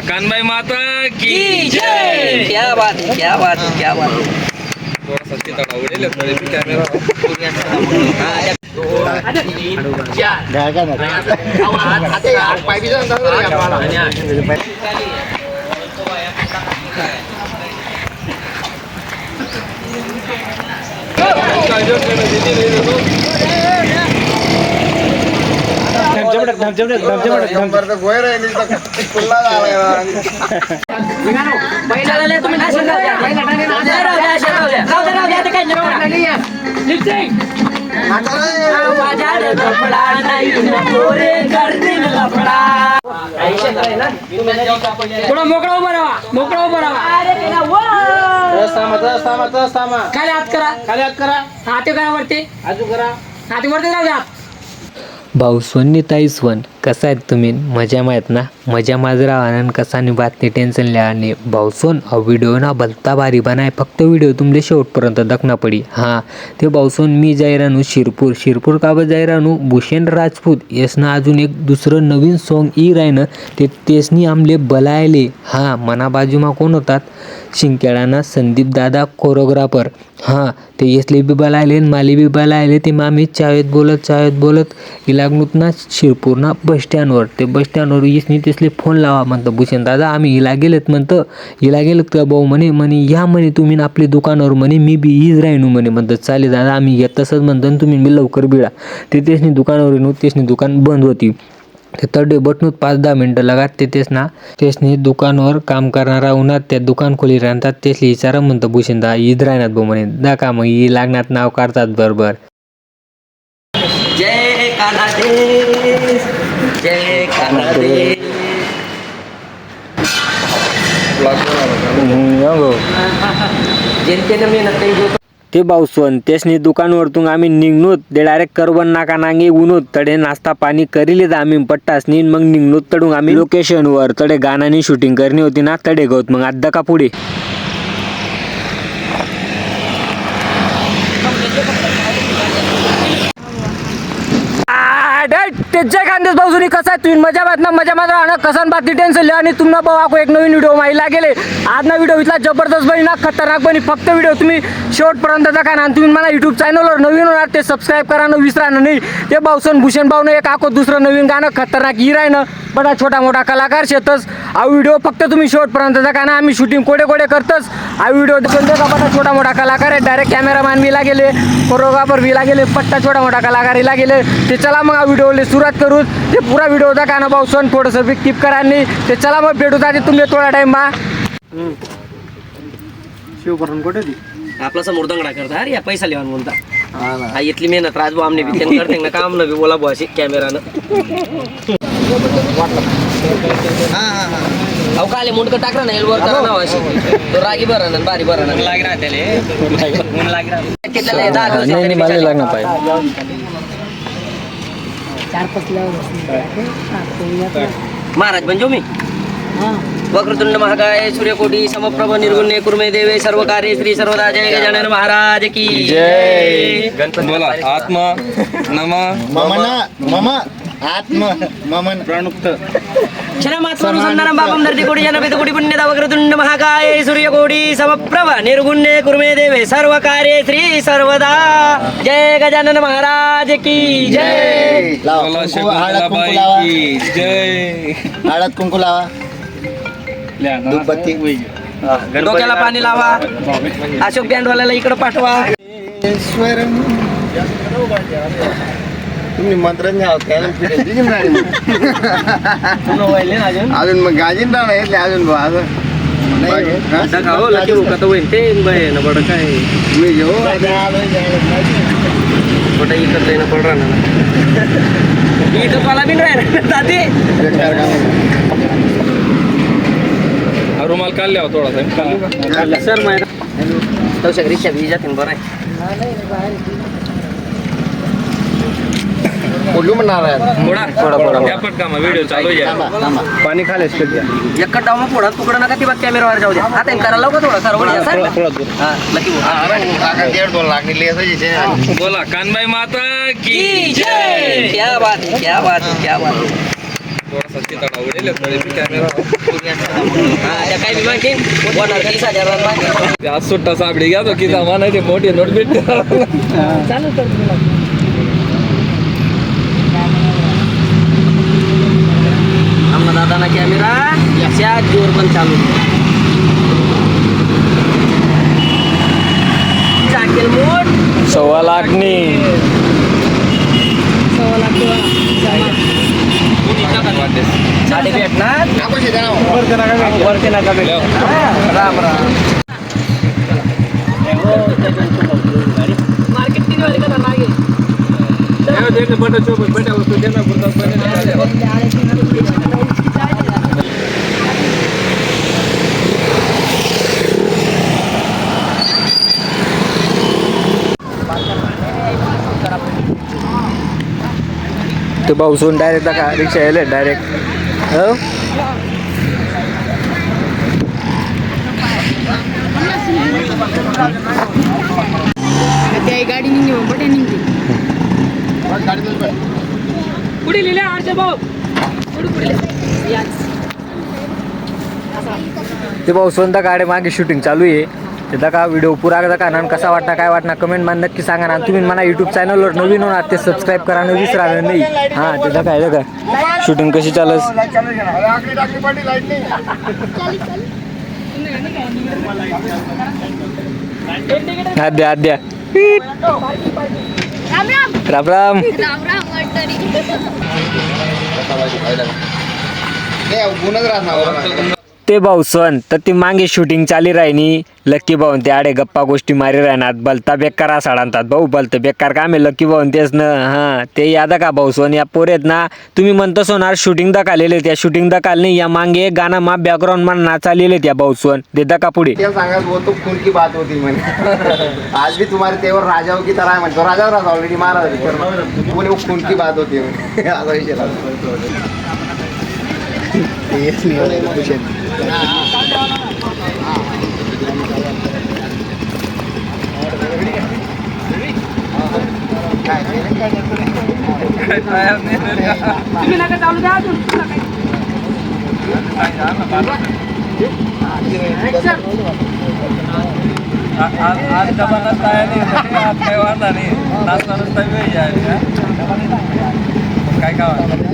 कानबाई माता की जय क्या बात है क्या बात है क्या बात थोडासा चितळा उडेल तरी बी कॅमेरा बैलाला तुम्ही नाशिक राहू द्या. राहू द्या, राहू द्या, अशे राहू द्या. राहू द्या, राहू द्या, ते काही नाही माझ्या कपडा नाही नको रे गर्दीन लफडा. थोडा मोकळा उभा राहा मोकळा उभा राहा. खाली हात करा खाली हात करा हात करा वरती हात करा हाती वरती राहू द्या भाऊ सोन्नी ताई स्वन कसा आहेत तुम्ही? मजा माहीत ना? मजा माझरा आनंद कसा नि बातनी टेन्शन लिहा आणि भाऊसोन हा व्हिडिओ ना भलता भारी बनाय. फक्त व्हिडिओ तुमले शेवटपर्यंत दखना पडी. हां ते भाऊसोन मी जाई शिरपूर. शिरपूर काबत जाई भूषण राजपूत. यसनं अजून एक दुसरं नवीन सॉन्ग ई राहिनं. ते तेसनी आमले बलायले. हां मना बाजूमा कोण होतात? शिंकेळाना संदीप दादा कोरोग्राफर हां ते यसले बी बलायले न माले बी बलायले. ते मामी चावेत बोलत चावेत बोलत इलागनूत ना शिरपूरना ना स्टँडवर. ते बस स्टँडवर इसनी तेसले फोन लावा म्हणतं भूषण दादा. आम्ही हिला गेलेत म्हणतं. हिला गेलेत का भाऊ म्हणे? म्हणे या म्हणे तुम्ही न आपल्या दुकानावर म्हणे. मी बी इज राहीनू म्हणे. म्हणतं चालेल दादा आम्ही येत तसंच म्हणतं तुम्ही मी लवकर बिळा. ते तेसनी दुकानावर येणू तेसनी दुकान बंद होती. ते तडे बटणूत पाच दहा मिनटं लागात. ते तेच ना तेसनी दुकानवर काम करणारा उन्हात त्या दुकान खोली राहतात. तेसली विचारा म्हणतं भूषणदा ईद राहणार भाऊ म्हणे. दा का मग ही लागणार नाव काढतात बरोबर. जय जय कान्हा देश जनतेनं मेहनत काही ते भाऊसवन तेसनी दुकानवरतून आम्ही निघणोत ते डायरेक्ट करबन नाका नांगे उनोत तडे नाश्ता पाणी करीलेत आम्ही पट्टासनी मग निघणोत तडून आम्ही. लोकेशनवर तडे गाण्यानी शूटिंग करणी होती ना तडे गवत मग अद्दा का पुढे? जय खानदेश भाऊसुनी कसा आहे? तुम्ही मजा बात ना मजा मात्र राहणं कसान बातली टेन्शन लिहा आणि तुम्हाला भाऊ आको एक नवीन व्हिडिओ माहिला गेले आज ना व्हिडिओ इथला जबरदस्त बनी ना खतरनाक बनी फक्त व्हिडिओ तुम्ही शेवटपर्यंत दाखवा ना आणि तुम्ही मला युट्यूब चॅनलवर नवीन होणार ते सबस्क्राईब करा न विसरा ना. नाही ते भाऊसन भूषण भाऊनं एक आखो दुसरं नवीन गाणं खतरनाक ही राहिनं बडा छोटा मोठा कलाकार शेतच हा व्हिडिओ फक्त तुम्ही शेवटपर्यंत दाखवा ना. आम्ही शूटिंग कोडे कोडे करतच हा व्हिडिओ बघा का बडा छोटा मोठा कलाकार आहे. डायरेक्ट कॅमेरामॅन विला गेले कोरोग्राफर विला गेले पट्टा छोटा मोठा कलाकार इला गेले ते चला मग हा व्हिडिओ सुरुवात करू. ते पुरा व्हिडिओ दाखवा ना भाऊ? सण थोडंसं बी कीप करा नाही ते चला मग भेटू जाते तुमले थोडा टाइम बा आपला समोर दंगडा करता. अरे या पैसा लिहा बोलता हा इथली मेहनत राजभाऊ आमने बी त्यांनी करते ना. काम न बी बोला बुवा अशी कॅमेरानं अहो काले मुंडक टाकरा ना वर करा ना अशी. तो रागी बरा ना बारी बरा ना. लाग ना त्याले ऊन लाग ना महाराज म्हणजे मी. वक्रतुंड महाकाय सूर्यकोटी समप्रभ निर्गुण्य कुर्मे देवे सर्व कार्य श्री सर्वदा जय गजानन महाराज की जय. बोला आत्मा नमा मम आत्म मम प्रणुक्त धरति कोटि जनपेत कोटि पुण्यदा वक्रतुंड महाकाय सूर्यकोटि समप्रभ निर्गुण्य कुर्मे देवे सर्व कार्य श्री सर्वदा. जय गजानन महाराज की जय. हळद कुंकू लावा. जय. हळद कुंकू लावा. धूपबत्ती डोक्याला पाणी लावा. अशोक बँडवाल्याला इकडे पाठवा. तुम्ही मंत्र अजून मग गाजीन राहणार येतले अजून नाही हो. ते बड काय? मी घेऊ. छोटा इकडं येणं पड राहणार इथं मला बी राहणार दादी. बेकार काम. हा रुमाल काढल्या हो. थोडासा सर तवशा रिक्षा बी जाते बरं आहे. बोलू म्हणणार आहे थोडा थोडा त्या पटका मग व्हिडिओ चालू आहे थांबा थांबा पाणी खाली एक डाव मग पुढं तुकडं नका ती बघ कॅमेरावर जाऊ द्या आता करा लावू का थोडा सर सर हा लकी भाऊ. दीड दोन लाख निघले असायचे बोला कानबाई माता की की जय क्या बात है, क्या बात है, क्या बात है. थोडासा चिताडा उडेल थोडे मी कॅमेरा हा, त्या काय बी मागतील होणार तीस हजारात मागतील. ते आज सुट्टा साबडी घ्या तो किती म्हणायचे मोठी नोट भेटते दादाना कॅमेरा याच्या जोर पण चालू चाकेल मोठ सव्वा लाखनी साडे भेटणार आपण शेतात आहोत. वरती नका भेटणार राम राम ते भाऊसून डायरेक्ट का रिक्षा यायले डायरेक्ट हो? गाडी निघली मग बटे निघली. पुढे लिहिले भाऊ. पुढे पुढे याच. ते भाऊ स्वतः गाडी मागे शूटिंग चालू आहे. ते का व्हिडिओ पुरा का ना कसा वाटणार काय वाटणार कमेंट मान नक्की सांगा ना. तुम्ही मला युट्यूब चॅनलवर नवीन होणार ते सबस्क्राईब करा न राहणार नाही. हां ते काय का शूटिंग कशी चालस आद्या आद्या राम राम. राम राम ते भाऊ सण तर ती मागे शूटिंग चाली राहिनी. लक्की भाऊन ते आडे गप्पा गोष्टी मारी राहणार बलता बेकार आसाड आणतात भाऊ बलतं बेकार काम आहे लक्की भाऊन तेच ना. हां ते याद का भाऊ सोन या पोरेत ना तुम्ही म्हणतो सोनार शूटिंग दकालेले त्या शूटिंग दकाल नाही या मागे गाणं मा बॅकग्राऊंड मा नाचालेले त्या भाऊ सोन ते दका पुढे. तेल सांगायला बोलतो खून की बात होती म्हणे. आज भी तुम्हारे तेवर राजाओं की तरह है म्हणतो राजावर ऑलरेडी महाराज. बोले खून की बात होती म्हणे. असा विषय झाला. तेच नाही होत, विषय. तुम्ही नका चालू द्या अजून आज जमानात काय नाही आज काय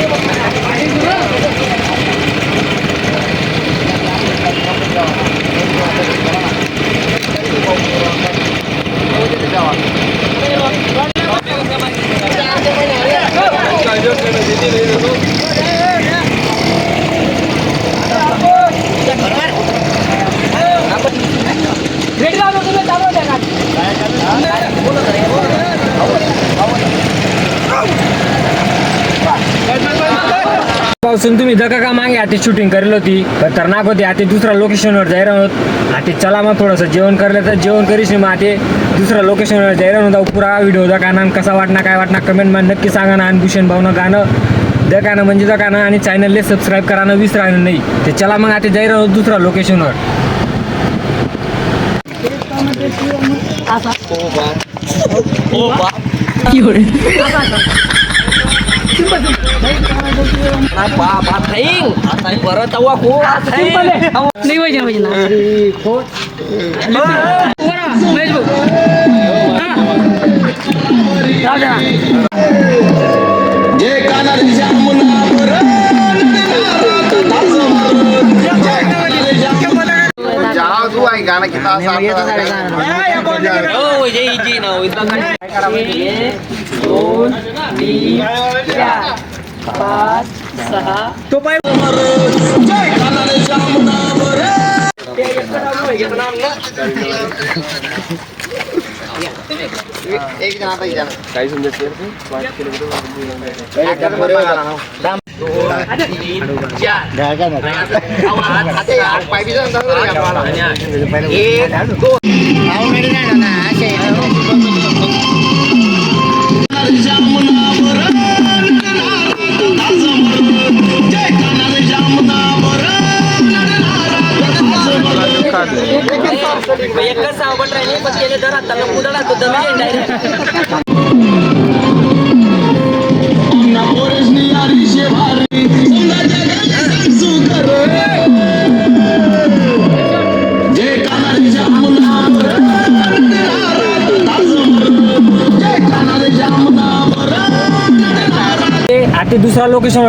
वाढला नाही नाचता नसता वेळ आहे काय काय दादा पासून तुम्ही दका का मागे? आता शूटिंग करेल होती. खतरनाक होती. आता दुसऱ्या लोकेशनवर जायरा होत आता चला मग थोडंसं जेवण करलं तर जेवण करीश मग आता दुसऱ्या लोकेशनवर जायरा होता पुरा व्हिडिओ दका ना कसा वाटणार काय वाटणार कमेंटमध्ये नक्की सांगा ना. आणि भूषण भाऊनं गाणं दकानं म्हणजे दकानं आणि चॅनलला सबस्क्राईब करायला विसरायला नाही. ते चला मग आता जायरा होत दुसऱ्या लोकेशनवर बाबा थाईंग परत अव्वा खूप नाही पाहिजे पाहिजे ना बरं, महेश भाऊ जाओ तू आहे गाणं किती असं आपल्याला हो जय जी ना हो, इथं काय काय करावं माहिती आहे? दोन तीन चार पाच सहा तो पाय एक जण आता इजा काय समजत पाय बी जाऊन दाखव रे आम्हाला. एक दोन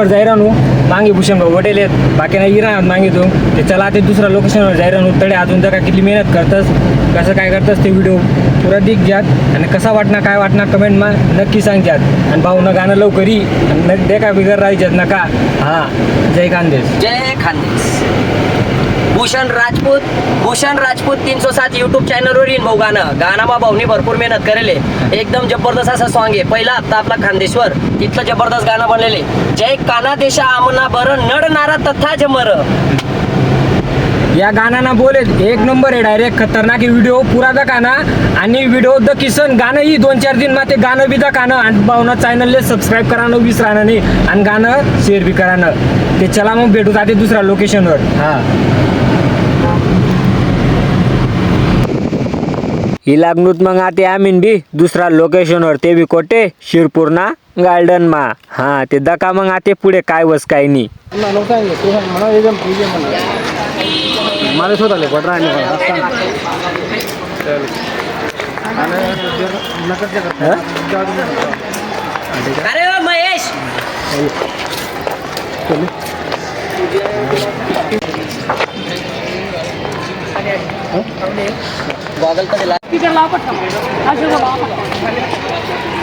लोकेशनवर जाई राहू. मागे भूषण भाऊ आहेत. बाकी नाही राहत मांगे तू ते चला ते दुसऱ्या लोकेशनवर जाई राहू. तडे अजून जरा किती मेहनत करतस कसं काय करतस ते व्हिडिओ पुरा दिख घ्यात आणि कसा वाटणार काय वाटणार कमेंट मा नक्की सांगतात आणि भाऊ न गाणं लवकरी आणि न- देखा बिगर राहायच्यात नका. हा जय खानदेश. जय खानदेश. भूषण राजपूत भूषण राजपूत तीन सौ सात युट्यूब चॅनलवर येईन भाऊ गाणं गाणामा भाऊनी भरपूर मेहनत करेले. एकदम जबरदस्त असा सॉन्ग आहे. पहिला हप्ता आपला खानदेशवर. तिथलं जबरदस्त गाणं बनलेले. जय काना देशा आमना बरं नड नारा तथा जमर. या गाण्याना बोले एक नंबर आहे डायरेक्ट खतरनाक व्हिडिओ पुरा द गाणं आणि व्हिडिओ द किसन गाणं ही दोन चार दिन मा ते गाणं बी द गाणं. आणि भावना चॅनलले सबस्क्राईब करानं विसरानं नाही. आणि गाणं शेअर बी करानं ते चला मग भेटू जाते दुसऱ्या लोकेशनवर हा. ही लागणूत मग आते आमीन बी. दुसरा लोकेशनवर ते बी कोटे शिरपूरना गार्डन मा हा ते दका मग आते पुढे काय वस काय नाही अरे ओ महेश! गॉगल कधी ला स्पीकर लाव पटकन आरशे भाऊ लावा पटकन.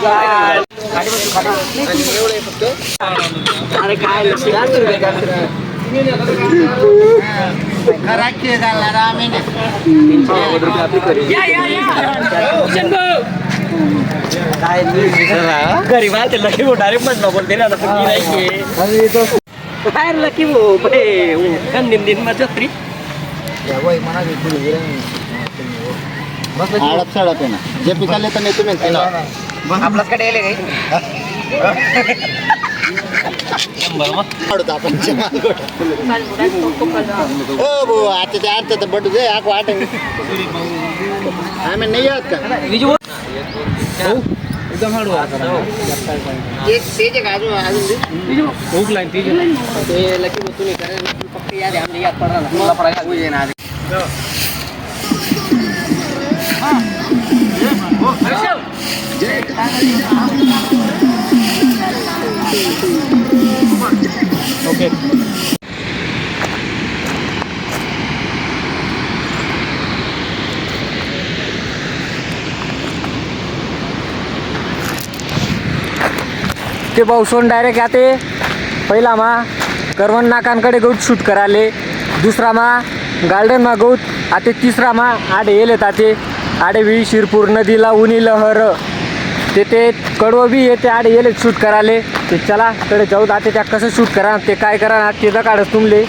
भाऊ अरे काय लक्ष द्या तुम्ही काय मला ते लकी भाऊ डायरेक्ट मत बोलते ना आता तुम्ही नाही काय लकी भाऊ बे कन दिन दिन मत जत्री आडप सडप आहे ना. जे पिकाले तर नेतो म्हणते ना आपल्याकडे येले हो भाऊ आता ते अर्थ तर बटू दे आक वाट आम्ही नाही येत का? ते- ते जे का अजून अजून दे. ते लकी भाऊ तुम्ही करेल फक्त याद आहे आमच्या याद पडणार मला पडायला तू ये ते डायरेक्ट आते. पहिला मा करवण नाकांकडे गौत शूट कराले. दुसरा मा गार्डन मा गौत. आते तिसरा मा आडे येले ताते. आडे वि शिरपूर नदीला उनी लहर. ते ते कडवं बी येते आडे येले शूट कराले. ते चला कडे जाऊ आते त्या कसं शूट करा ते काय करा ते तर काढच तुमले.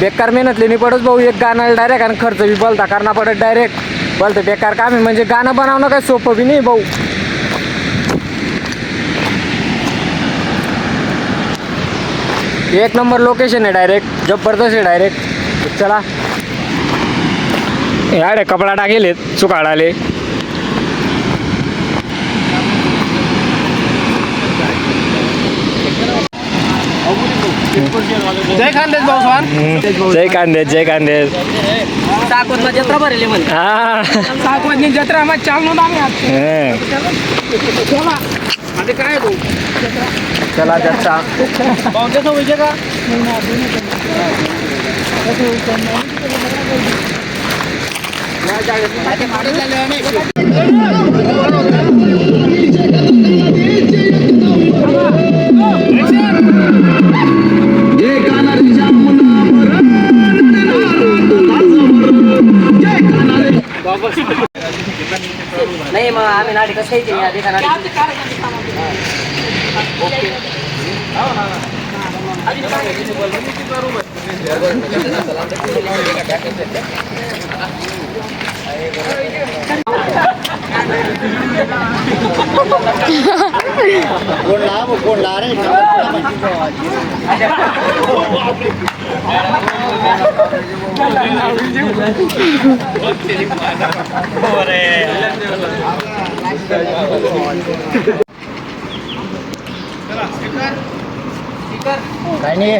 बेकार मेहनतले नाही पडत भाऊ एक गाणं डायरेक्ट आणि खर्च बी बोलता करणं पडत डायरेक्ट बोलतं बेकार काम आहे. म्हणजे गाणं बनवणं काय सोपं बी नाही भाऊ. एक नंबर लोकेशन है डायरेक्ट जबरदस्त है डायरेक्ट चला. याडे कपडा टाकेले चुकाडाले जय कांदेश भगवान जय कांदेश जय कांदेश जत्रा भरली जत्रा मग आम्ही काय होईचे का? नाही मग आम्ही नाडी कसं खायची आधी का नाडी कोण लाभ कोण ला रे काय नाही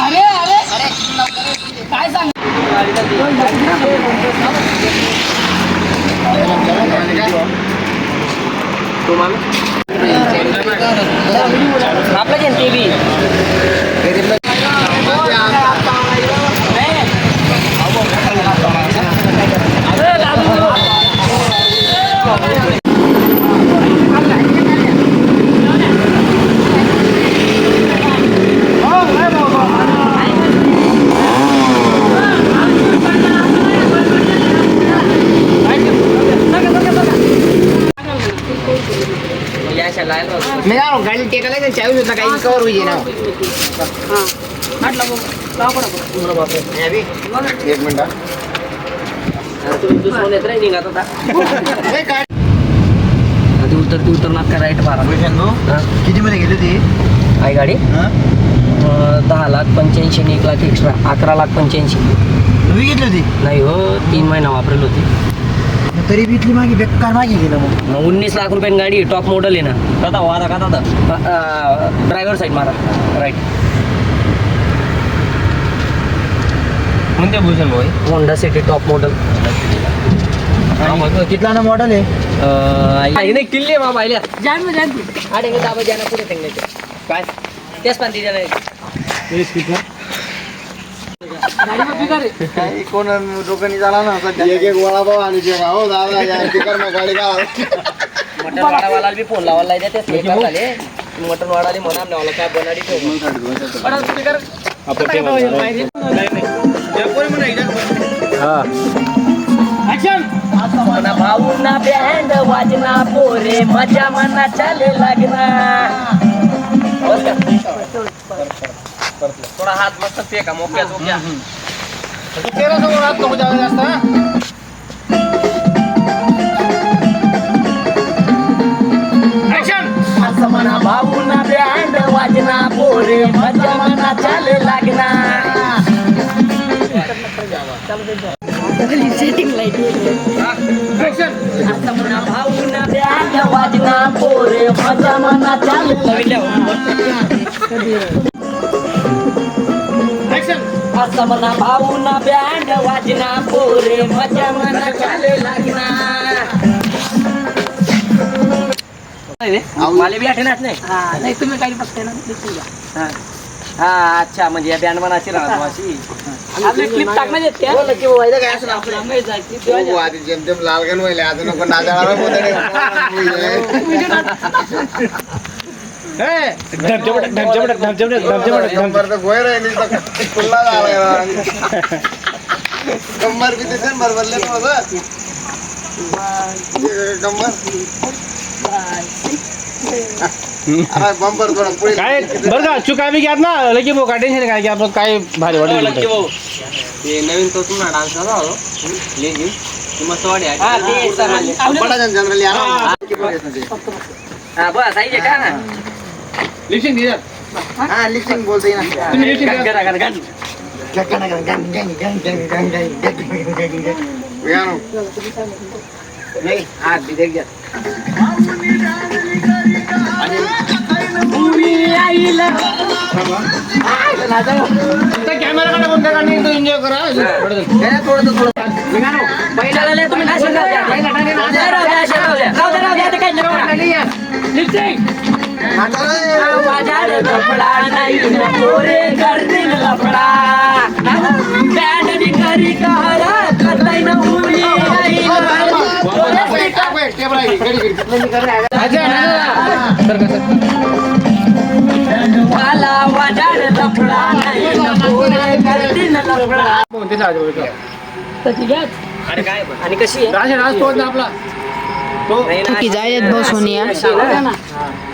अरे अरे काय सांग आपलं जे ते बी म्हणजे अशा लाईन मी काय गाडी टेकायला चावी होता काही कवर होईल ना। एक मिनिट. आधी उतर ती उतरणार का राईट मारा किती मध्ये गेली ती आहे गाडी दहा लाख पंच्याऐंशी आणि एक लाख एक्स्ट्रा अकरा लाख पंच्याऐंशी तुम्ही घेतली होती नाही हो. तीन महिना वापरेल होती तरी बी इथली मागे बेकार मागे गेलं मग. मग उन्नीस लाख रुपयान गाडी टॉप मॉडेल आहे ना. कदा वादा का दादा ड्रायव्हर साईड मारा. राईट कोणते भूषण भाई होंडा सिटी टॉप मॉडेल कितला ना मॉडेल आहे? नाही किल्ली मा पाहिल्या जान मग जान आडे दाबा जाना पुढे काय? तेच पण ती जाणार गाडी मग बिगार आहे काही कोण लोकांनी झाला ना एक एक वडापाव आणि जेव्हा हो दादा या तिकर मग गाडी का मटन वाडावाला बी फोन लावायला ते स्लीपर झाले. मटन वाडाले म्हणा नेवाला काय बनाडी ठेव. मना भाऊना बँड वाजना पोरे मजा मना चाले लागना. थोडा हात मस्त पे का मोक्या चोक्या तेरा समोर हात नको जायला जास्त असं म्हणा भाऊना बँड वाजना पोरे मजा मना चाले लागना. असं म्हणा भाऊना बँड वाजना पोरे मजा मना चाले असं म्हणा भाऊना बँड वाजना पोरे मजा मना चाले लागना. मला बी आठवणाच नाही. हा नाही तुम्ही बघताय ना. हा. अच्छा म्हणजे या बँड मनाची राहतो अशी. आपले क्लिप बोल की काय असं हो, आधी जेमतेम व्हायला अजून खुल्ला झाला कंबर बी तिथे बरबरले कंबर. काय? बरं का चुका बी घ्यात ना. लगे भाऊ काय टेन्शन काय की आपण काय भारी वाटलं ते नवीन तो तुम्हाला डान्स होता हो. लेगी मस्त वाटे हा ते चालेल. बडा जण जनरली हा बस आहे का ना हा लिपसिंग बोलते ना गण, गण, गण, गण. नाही हात बी देख पहिल्याला लय तुम्ही नाशिक राहू द्या. राहू द्या, राहू द्या, अशे राहू द्या. राहू द्या, राहू द्या, ते काही नाही होणार. माझ्याकडे कपडा नाही नको रे गर्दीन लफडा बँडनी करी कहरा करताय ना उरी मला माझ्याकडे लफडा नाही नको रे गर्दीन लफडा आणि कशी आहे? नाही, की जायत भाऊ सोनिया?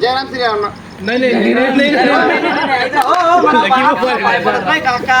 जयराम श्रीराम हो, हो, मला पाहा, पाय पडत नाही, काका.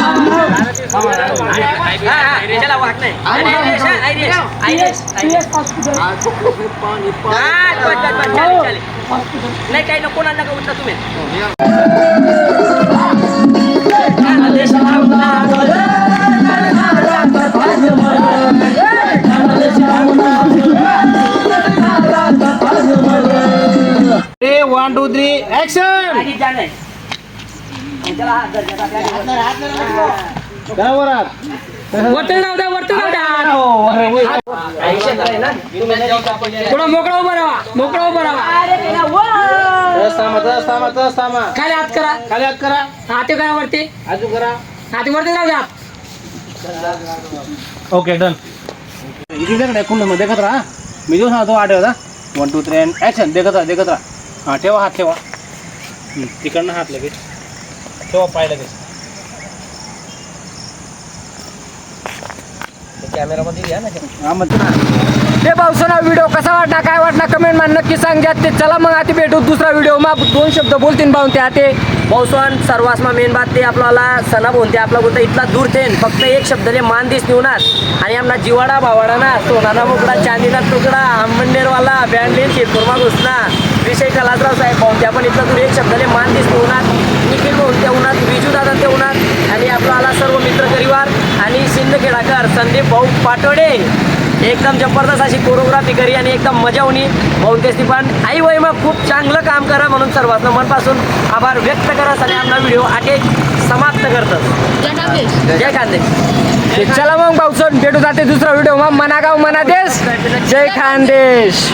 नाही काही नको कोणाला नका उठला तुम्ही वन टू थ्री ऍक्शन. चला, हात राहू द्या राहू द्या? थोडं मोकळा उभा राहा मोकळा उभा राहा. खाली हात करा. खाली हात करा. हाती करा वरती. अजून करा. हाती वरती राहू द्या. Okay done. इथे देखत कुंडमध्ये देखत राहा. मी देऊ सांगतो आठवता one two three and action देखत राहा देखत राहा. हां ठेवा हात ठेवा. तिकडनं हात लगेच. ठेवा पाय लगेच. कॅमेरामध्ये घ्या ना. हां मग ते भाऊसना व्हिडिओ कसा वाटला? काय वाटला? कमेंटमध्ये नक्की सांगा. ते चला मग आता भेटू दुसरा व्हिडिओ मग दोन शब्द बोलतील भाऊन ते. आते पावसान सर्वासमा मेन बात ते आपल्याला सणा बोलते आपला बोलता इथला दूर थेन. फक्त एक शब्दले मान दिस नेऊनात आणि आमना जिवाडा भावाडा ना सोनाना मुकडा चांदीना तुकडा आंबनेरवाला बँडलेन शेतकुर्मा घुसना विषय कलासराव साहेब भाऊन आपण इथला दूर एक शब्दले मान दिस नेऊनात निखिल भाऊन ते उन्हात विजू दादा ते उन्हात. आणि आपला आला सर्व मित्र परिवार. आणि सिंदखेडाकर संदीप भाऊ पाटोडे. एकदम जबरदस्त अशी कोरिओग्राफी करी आणि एकदम मजा होणी तेच पण. आई वय मग खूप चांगलं काम करा म्हणून सर्वांना मनपासून आभार व्यक्त करत आणि आपला व्हिडिओ आटे समाप्त करतात. जय खानदेश ते चला मग भाऊसन. भेटू जाते दुसरा व्हिडिओ मग. मना गाव मना देश जय खानदेश